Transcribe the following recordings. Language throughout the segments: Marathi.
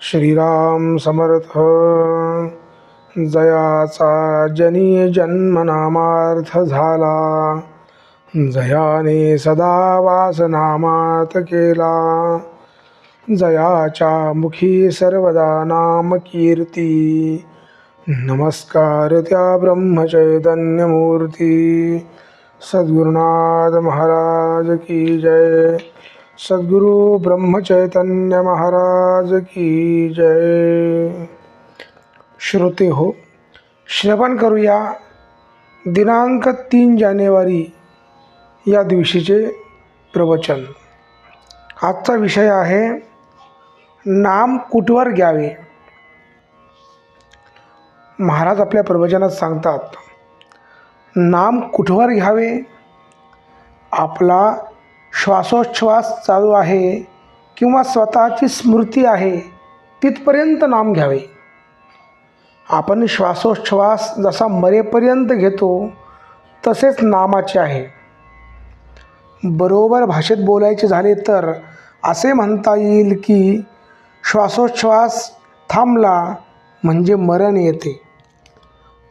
श्रीराम समर्थ। जयाचा जनी जन्मनामार्थ झाला। जयाने सदा वासनामात केला। जयाच्या मुखी सर्वदा नाम कीर्ती। नमस्कार त्या ब्रह्मचैतन्यमूर्ती। सद्गुरुनाथ महाराज की जय। सद्गुरु ब्रह्मचैतन्य महाराज की जय। श्रोते हो श्रवण करूया दिनांक तीन जानेवारी या दिवशीचे प्रवचन. आजचा विषय आहे नाम कुठवर घ्यावे? महाराज आपल्या प्रवचनात सांगतात नाम कुठवर घ्यावे? आपला श्वासोच्छ्वास चालू आहे किंवा स्वतःची स्मृती आहे तिथपर्यंत नाम घ्यावे. आपण श्वासोच्छ्वास जसा मरेपर्यंत घेतो तसेच नामाचे आहे. बरोबर भाषेत बोलायचे झाले तर असे म्हणता येईल की श्वासोच्छ्वास थांबला म्हणजे मरण येते.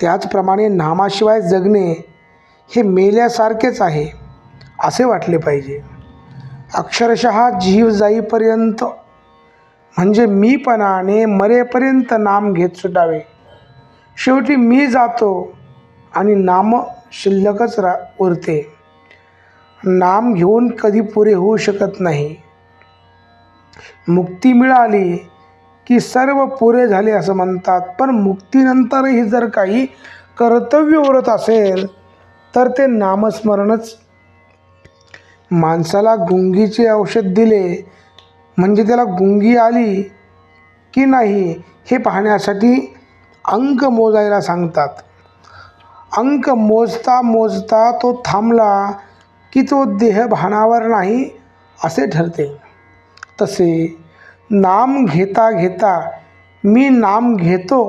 त्याचप्रमाणे नामाशिवाय जगणे हे मेल्यासारखेच आहे. असे वाटले पाहिजे. अक्षरशः जीव जाईपर्यंत म्हणजे मीपणाने मरेपर्यंत नाम घेत सुटावे. शेवटी मी जातो आणि नाम शिल्लकच रा उरते. नाम घेऊन कधी पुरे होऊ शकत नाही. मुक्ती मिळाली की सर्व पुरे झाले असं म्हणतात. पण मुक्तीनंतरही जर काही कर्तव्य उरत असेल तर ते नामस्मरणच माणसाला गुंगीचे औषध दिले म्हणजे त्याला गुंगी आली की नाही हे पाहण्यासाठी अंक मोजायला सांगतात. अंक मोजता मोजता तो थांबला की तो देह भानावर नाही असे ठरते. तसे नाम घेता घेता मी नाम घेतो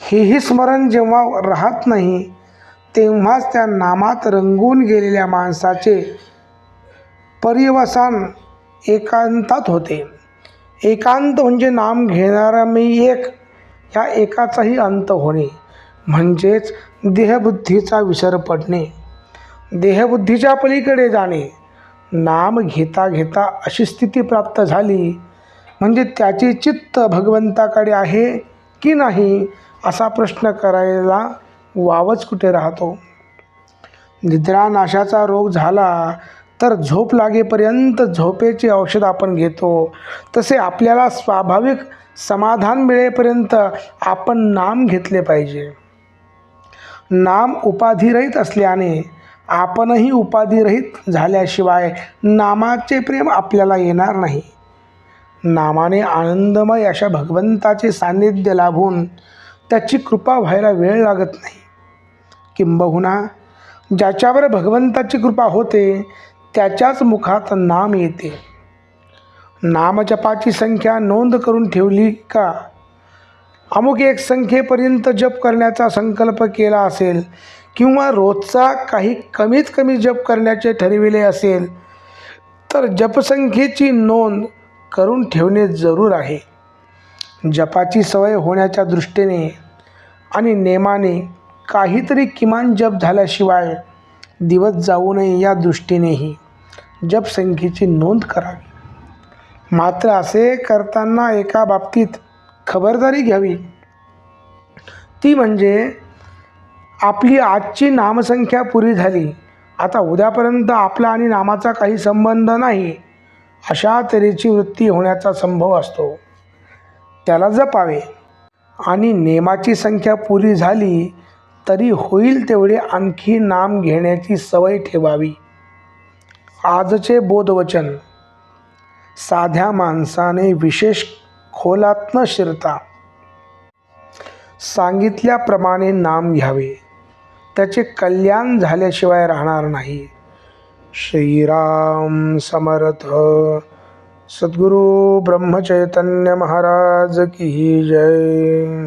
हेही स्मरण जेव्हा राहत नाही तेव्हाच त्या नामात रंगून गेलेल्या माणसाचे पर्यवसान एकांतात होते. एकांत म्हणजे नाम घेणारा मी एक ह्या एकाचाही अंत होणे. म्हणजेच देहबुद्धीचा विसर पडणे. देहबुद्धीच्या पलीकडे जाणे. नाम घेता घेता अशी स्थिती प्राप्त झाली. म्हणजे त्याचे चित्त भगवंताकडे आहे की नाही असा प्रश्न करायला वावच कुठे राहतो? निद्रानाशाचा रोग झाला तर झोप लागेपर्यंत झोपेचे औषध आपण घेतो. तसे आपल्याला स्वाभाविक समाधान मिळेपर्यंत आपण नाम घेतले पाहिजे. नाम उपाधिरहित असल्याने आपणही उपाधिरहित झाल्याशिवाय नामाचे प्रेम आपल्याला येणार नाही. नामाने आनंदमय अशा भगवंताचे सान्निध्य लाभून त्याची कृपा व्हायला वेळ लागत नाही. किंबहुना ज्याच्यावर भगवंताची कृपा होते त्याच्याच मुखात नाम येते. नामजपाची संख्या नोंद करून ठेवली का? अमुक एक संख्येपर्यंत जप करण्याचा संकल्प केला असेल किंवा रोजचा काही कमीत कमी जप करण्याचे ठरविले असेल तर जपसंख्येची नोंद करून ठेवणे जरूर आहे. जपाची सवय होण्याच्या दृष्टीने आणि नेमाने काहीतरी किमान जप झाल्याशिवाय दिवस जाऊ नये या दृष्टीनेही. जपसंख्येची नोंद करावी. मात्र असे करताना एका बाबतीत खबरदारी घ्यावी. ती म्हणजे आपली आजची नामसंख्या पुरी झाली. आता उद्यापर्यंत आपला आणि नामाचा काही संबंध नाही अशा तऱ्हेची वृत्ती होण्याचा संभव असतो. त्याला जपावे. आणि नेमाची संख्या पुरी झाली तरी होईल तेवढे आणखी नाम घेण्याची सवय ठेवावी. आजचे बोधवचन. साध्या माणसाने विशेष खोलात न शिरता सांगितल्याप्रमाणे नाम घ्यावे. त्याचे कल्याण झाल्याशिवाय राहणार नाही. श्रीराम समर्थ. सद्गुरू ब्रह्मचैतन्य महाराज की जय.